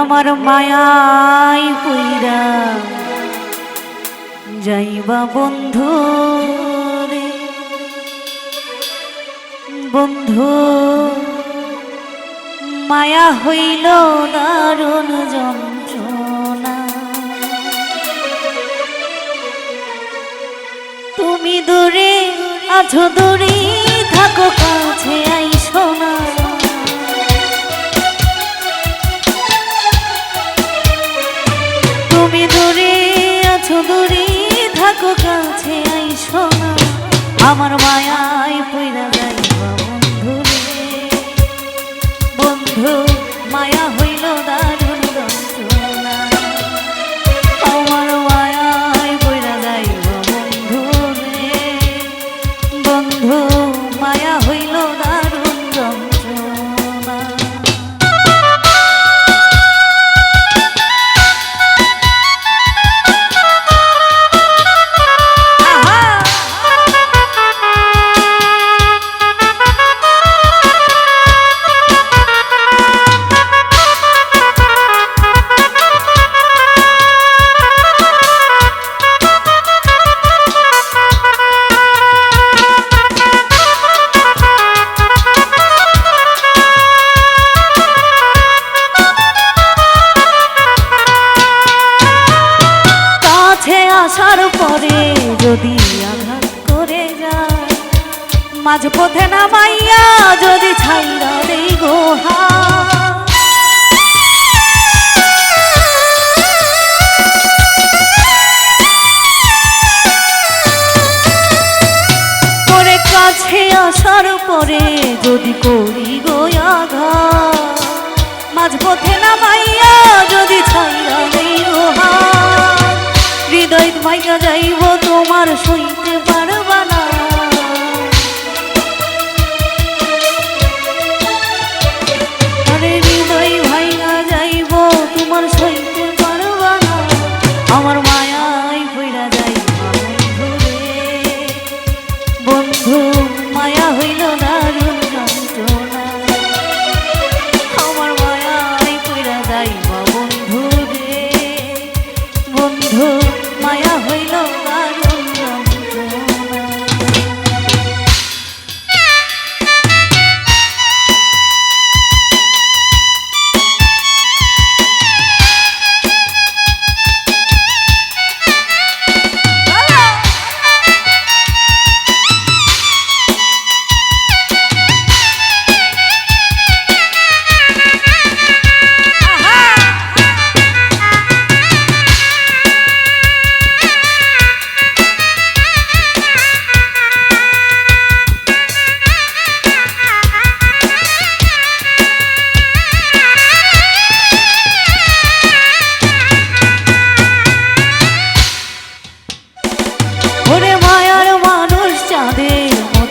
আমার মায়াই হইরা। যাইবা বন্ধু বন্ধু, মায়া হইল দারুণ যন্ত্রণা। তুমি দূরে, আছো দূরে, থাকো কাছে আই আমার মায়া কাছে আসার পরে যদি আঘাত করে যায় মাঝ পথে নামাইয়া যদি ছাইরা দেই গোহা। কাছে আসার পরে যদি করি গো মাঝপথে মাঝ পথে যাইব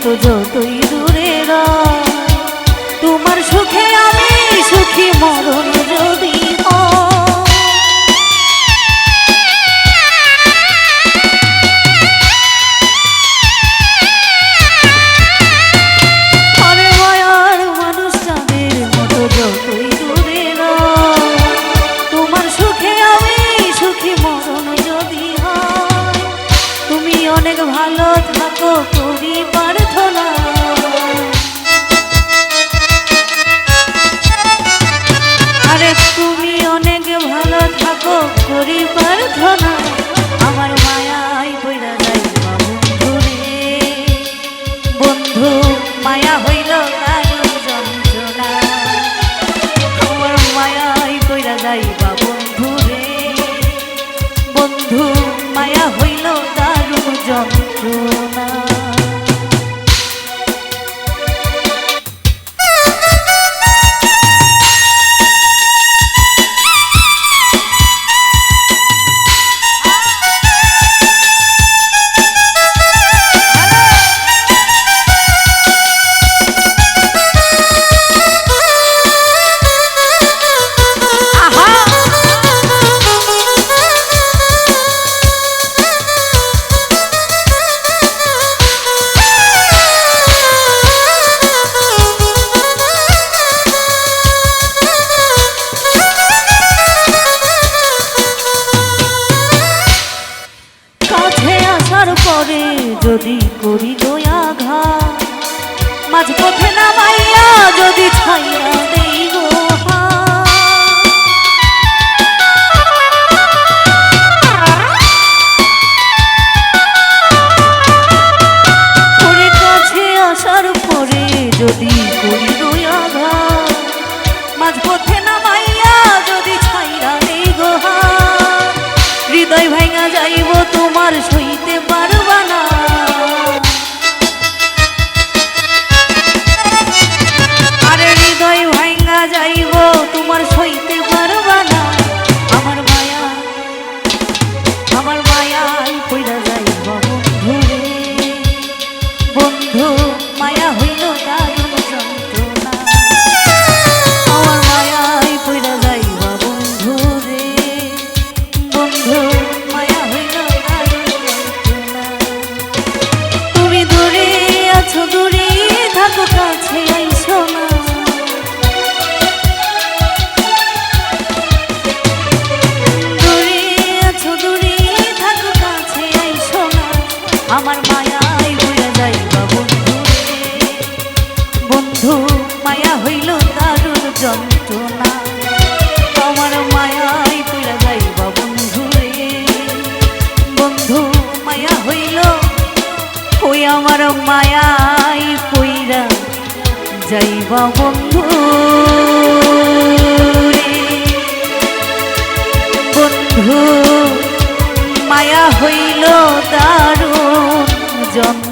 tudo. কিছু না যদি বন্ধু তোমার মায়াই কইরা যাইবা বন্ধু বন্ধু মায়া হইল দারুণ জন্ম